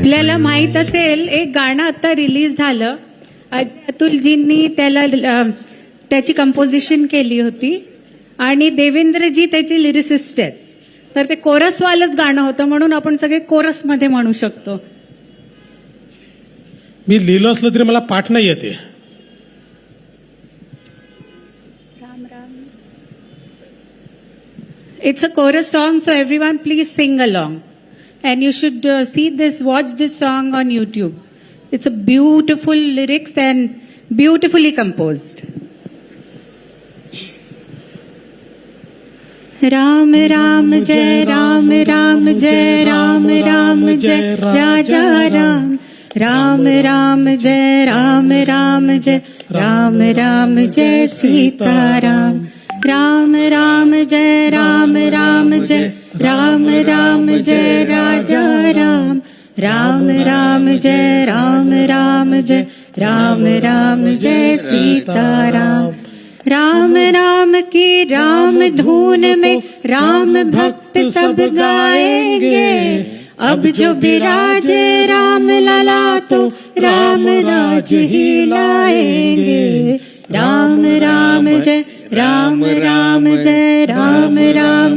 आपल्याला माहीत असेल एक गाणं आता रिलीज झालं. अजय अतुलजींनी त्याला त्याची कंपोजिशन केली होती. आणि देवेंद्रजी त्याचे लिरिसिस्ट आहेत. तर ते कोरसवालच गाणं होतं म्हणून आपण सगळे कोरसमध्ये म्हणू शकतो. मी लिहिलं असलं तरी मला पाठ नाही येते. It's a chorus song, so everyone please sing along. And you should uh, see this, watch this song on YouTube. It's a beautiful lyrics and beautifully composed. Ram Ram जय राम राम जय राम राम जय राजा राम राम राम जय राम राम जय राम राम जय सीता राम राम राम जय राम राम जय राम राम, जय राजा, राम। राम राम, जय राम राम, जय राम राम, जय सीता राम राम राम की राम धुन में राम भक्त सब गाएँगे। अब जो विराज राम लला तो राम राज ही लाएँगे। राम राम, जय राम राम, जय राम राम।